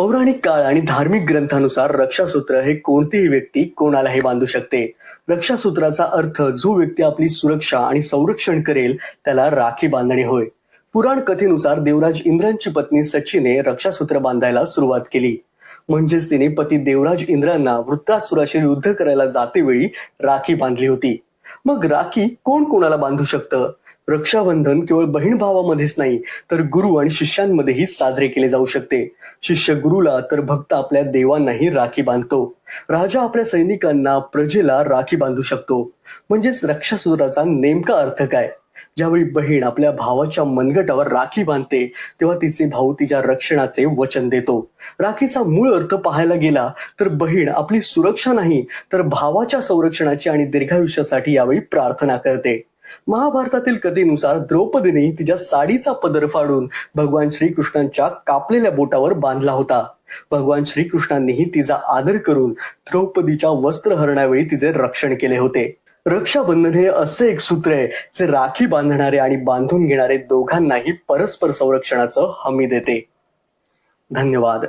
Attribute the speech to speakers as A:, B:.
A: पौराणिक काळ आणि धार्मिक ग्रंथानुसार रक्षासूत्र हे कोणतीही व्यक्ती कोणालाही बांधू शकते. रक्षासूत्राचा अर्थ जो व्यक्ती आपली सुरक्षा आणि संरक्षण करेल त्याला राखी बांधणे होय. पुराण कथेनुसार देवराज इंद्रांची पत्नी सचीने रक्षासूत्र बांधायला सुरुवात केली. म्हणजेच तिने पती देवराज इंद्रांना वृत्तासुराशी युद्ध करायला जातेवेळी राखी बांधली होती. मग राखी कोण कोणाला बांधू शकतं? रक्षाबंधन केवळ बहीण भावामध्येच नाही तर गुरु आणि शिष्यांमध्येही साजरे केले जाऊ शकते. शिष्य गुरुला तर भक्त आपल्या देवांनाही राखी बांधतो. राजा आपल्या सैनिकांना प्रजेला राखी बांधू शकतो. म्हणजेच रक्षासूत्राचा नेमका अर्थ काय? ज्यावेळी बहीण आपल्या भावाच्या मनगटावर राखी बांधते तेव्हा तिचे भाऊ तिच्या रक्षणाचे वचन देतो. राखीचा मूळ अर्थ पाहायला गेला तर बहीण आपली सुरक्षा नाही तर भावाच्या संरक्षणाची आणि दीर्घायुष्यासाठी यावेळी प्रार्थना करते. महाभारतातील कथेनुसार द्रौपदीने तिच्या साडीचा पदर फाडून भगवान श्रीकृष्णांच्या कापलेल्या बोटावर बांधला होता. भगवान श्रीकृष्णांनीही तिचा आदर करून द्रौपदीच्या वस्त्रहरणावेळी तिचे रक्षण केले होते. रक्षाबंधन हे असे एक सूत्र आहे जे राखी बांधणारे आणि बांधून घेणारे दोघांनाही परस्पर संरक्षणाचं हमी देते. धन्यवाद.